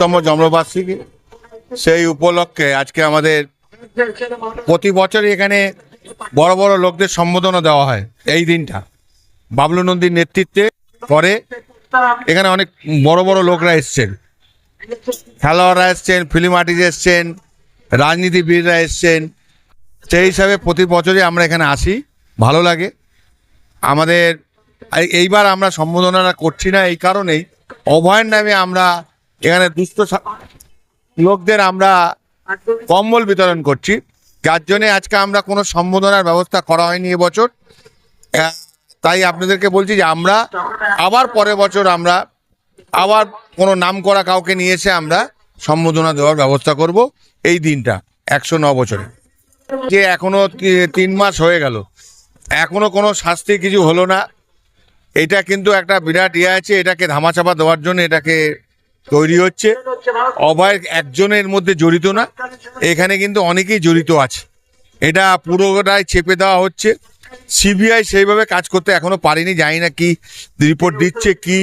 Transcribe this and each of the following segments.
ষাটতম জন্মবার্ষিকী। সেই উপলক্ষে আজকে আমাদের প্রতি বছরই এখানে বড় বড় লোকদের সম্বোধনা দেওয়া হয় এই দিনটা। বাবলু নন্দীর নেতৃত্বে পরে এখানে অনেক বড় বড় লোকরা এসছেন। খেলোয়াড়রা এসছেন, ফিল্ম আর্টিস্ট এসছেন, রাজনীতিবিদরা এসছেন। সেই হিসাবে প্রতি বছরই আমরা এখানে আসি, ভালো লাগে। আমাদের এই- এইবার আমরা সম্বোধনাটা করছি না, এই কারণেই অভয়ের নামে আমরা এখানে দুস্থ লোকদের আমরা কম্বল বিতরণ করছি। যার জন্যে আজকে আমরা কোনো সম্বোধনার ব্যবস্থা করা হয়নি এবছর। তাই আপনাদেরকে বলছি যে আমরা আবার পরের বছর আমরা আবার কোনো নাম করা কাউকে নিয়ে এসে আমরা সম্বোধনা দেওয়ার ব্যবস্থা করব এই দিনটা, একশো ন বছরে। যে এখনও তি- তিন মাস হয়ে গেল, এখনও কোনো শাস্তি কিছু হলো না। এটা কিন্তু একটা বিরাট ইয়ে আছে, এটাকে ধামাচাপা দেওয়ার জন্য এটাকে তৈরি হচ্ছে। অভয় একজনের মধ্যে জড়িত না, এখানে কিন্তু অনেকেই জড়িত আছে। এটা পুরোটাই চেপে দেওয়া হচ্ছে। সিবিআই সেইভাবে কাজ করতে এখনও পারিনি, জানি না কি রিপোর্ট দিচ্ছে, কি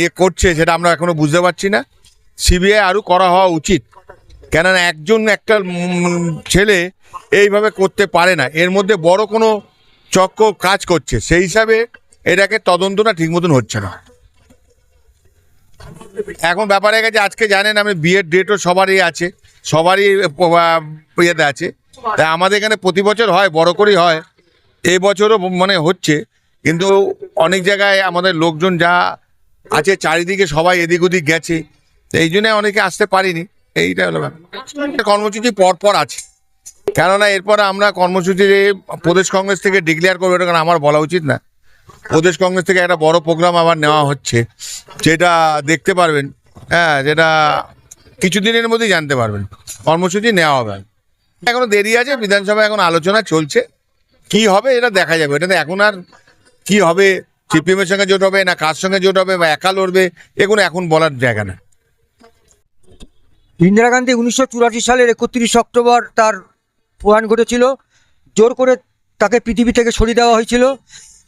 ইয়ে করছে, সেটা আমরা এখনও বুঝতে পারছি না। সিবিআই আরও করা হওয়া উচিত, কেননা একজন একটা ছেলে এইভাবে করতে পারে না। এর মধ্যে বড় কোনো চক্র কাজ করছে, সেই হিসাবে এটাকে তদন্তটা ঠিক মতন হচ্ছে না। এখন ব্যাপারে গেছে, আজকে জানেন আমি বিয়ের ডেটও সবারই আছে, সবারই ইয়েতে আছে। তাই আমাদের এখানে প্রতি বছর হয়, বড় করেই হয়। এই বছরও মানে হচ্ছে, কিন্তু অনেক জায়গায় আমাদের লোকজন যা আছে, চারিদিকে সবাই এদিক ওদিক গেছে। এই জন্য অনেকে আসতে পারিনি, এইটা হলো ব্যাপার। কর্মসূচি পর পর আছে। কেননা এরপর আমরা কর্মসূচি প্রদেশ কংগ্রেস থেকে ডিক্লেয়ার করব, এটা আমার বলা উচিত না। প্রদেশ কংগ্রেস থেকে একটা বড় প্রোগ্রাম আবার নেওয়া হচ্ছে, যেটা দেখতে পারবেন হ্যাঁ যেটা কিছুদিনের মধ্যেই জানতে পারবেন। কর্মসূচি নেওয়া হবে। এখনও দেরি আছে, বিধানসভায় এখন আলোচনা চলছে। কি হবে এটা দেখা যাবে। এটাতে এখন আর কি হবে, সিপিএমের সঙ্গে জোট হবে না কার সঙ্গে জোট হবে বা একা লড়বে, এগুলো এখন বলার জায়গা না। ইন্দিরা গান্ধী উনিশশো চুরাশি সালের একত্রিশ অক্টোবর তার প্রয়াণ ঘটেছিল। জোর করে তাকে পৃথিবী থেকে সরিয়ে দেওয়া হয়েছিল।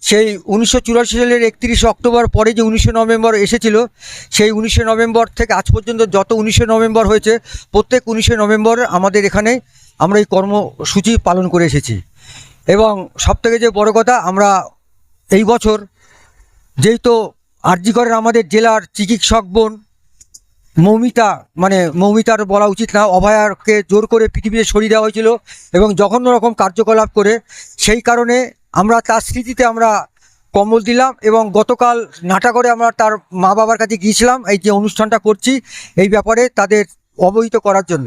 সেই উনিশশো চুরাশি সালের একত্রিশে অক্টোবর পরে যে উনিশে নভেম্বর এসেছিল, সেই উনিশে নভেম্বর থেকে আজ পর্যন্ত যত উনিশে নভেম্বর হয়েছে, প্রত্যেক উনিশে নভেম্বর আমাদের এখানে আমরা এই কর্মসূচি পালন করে এসেছি। এবং সবথেকে যে বড় কথা, আমরা এই বছর যেহেতু আরজিকরের আমাদের জেলার চিকিৎসক বোন মৌমিতা মানে মৌমিতার বলা উচিত না, অভয়াকে জোর করে পৃথিবীতে সরিয়ে দেওয়া হয়েছিল এবং জঘন্য রকম কার্যকলাপ করে সেই কারণে আমরা তার স্মৃতিতে আমরা কম্বল দিলাম এবং গতকাল নাটাগড়ে আমরা তার মা বাবার কাছে গিয়েছিলাম, এই যে অনুষ্ঠানটা করছি, এই ব্যাপারে তাদের অবহিত করার জন্য।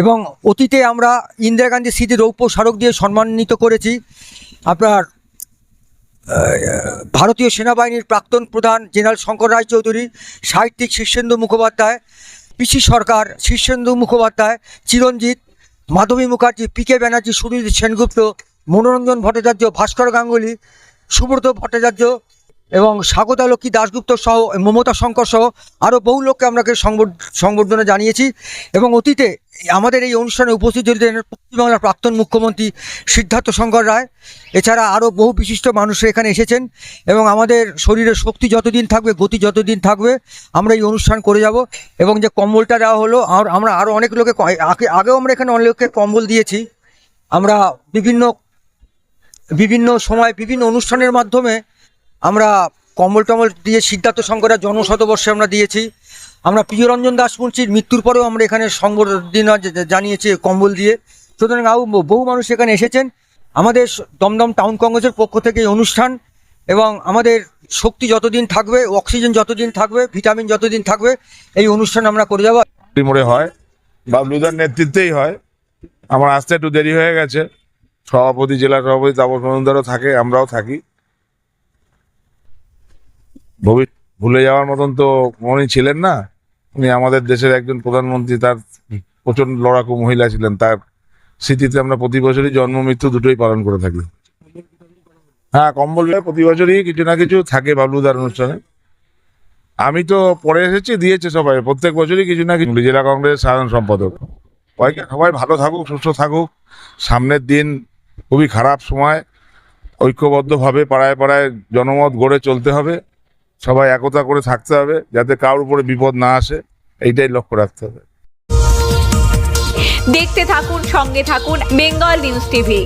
এবং অতীতে আমরা ইন্দিরা গান্ধী স্মৃতি রৌপ্য স্মারক দিয়ে সম্মানিত করেছি। আপনার ভারতীয় সেনাবাহিনীর প্রাক্তন প্রধান জেনারেল শঙ্কর রায় চৌধুরী, সাহিত্যিক Shirshendu Mukhopadhyay, P C Sarkar Shirshendu Mukhopadhyay, Chiranjit, Madhabi Mukherjee, P K Banerjee, Sunil Sengupta Manoranjan Bhattacharya, Bhaskar Ganguly, Subrata Bhattacharya এবং স্বাগতা লক্ষ্মী দাশগুপ্ত সহ, মমতা শঙ্কর সহ আরও বহু লোককে সংবর্ধ- সংবর্ধনা জানিয়েছি এবং অতীতে আমাদের এই অনুষ্ঠানে উপস্থিত ছিলেন পশ্চিমবাংলার প্রাক্তন মুখ্যমন্ত্রী সিদ্ধার্থ শঙ্কর রায়। এছাড়া আরও বহু বিশিষ্ট মানুষ এখানে এসেছেন এবং আমাদের শরীরের শক্তি যতদিন থাকবে, গতি যতদিন থাকবে, আমরা এই অনুষ্ঠান করে যাব এবং যে কম্বলটা দেওয়া হলো, আর আমরা আরও অনেক লোকে আগেও আমরা এখানে অনেক লোককে কম্বল দিয়েছি। আমরা বিভিন্ন বিভিন্ন সময় বিভিন্ন অনুষ্ঠানের মাধ্যমে আমরা কম্বল টম্বল দিয়ে সিদ্ধার্থ শঙ্করের জন্মশতবর্ষে আমরা দিয়েছি। আমরা প্রিয়রঞ্জন দাস মুন্সির মৃত্যুর পরেও আমরা এখানে সংবর্ধনা জানিয়েছি কম্বল দিয়ে। সুতরাং আরও বহু মানুষ এখানে এসেছেন। আমাদের দমদম টাউন কংগ্রেসের পক্ষ থেকে অনুষ্ঠান এবং আমাদের শক্তি যতদিন থাকবে, অক্সিজেন যতদিন থাকবে, ভিটামিন যতদিন থাকবে, এই অনুষ্ঠান আমরা করে যাব। মোড়ে হয় বাবলুদার নেতৃত্বেই হয়। আমার আসতে একটু দেরি হয়ে গেছে। সভাপতি, জেলা সভাপতি, তাপস মজুমদারও থাকে, আমরাও থাকি। ভুলে যাওয়ার মতন তো উনি ছিলেন না। উনি আমাদের দেশের একজন প্রধানমন্ত্রী, তার প্রচণ্ড লড়াকু মহিলা ছিলেন। তার স্মৃতিতে আমরা প্রতি বছরই জন্ম, মৃত্যু দুটোই পালন করে থাকি। হ্যাঁ কম্বল প্রতি বছরই কিছু না কিছু থাকে বাবলুদার অনুষ্ঠানে। আমি তো পরে এসেছি, দিয়েছে সবাই। প্রত্যেক বছরই কিছু না কিছু। জেলা কংগ্রেসের সাধারণ সম্পাদক। সবাই ভালো থাকুক, সুস্থ থাকুক। সামনের দিন খুবই খারাপ সময়। ঐক্যবদ্ধভাবে পাড়ায় পাড়ায় জনমত গড়ে চলতে হবে। সবাই একতা করে থাকতে হবে যাতে কারোর উপরে বিপদ না আসে। এইটাই লক্ষ্য রাখতে হবে। দেখতে থাকুন, সঙ্গে থাকুন বেঙ্গল নিউজ টিভি।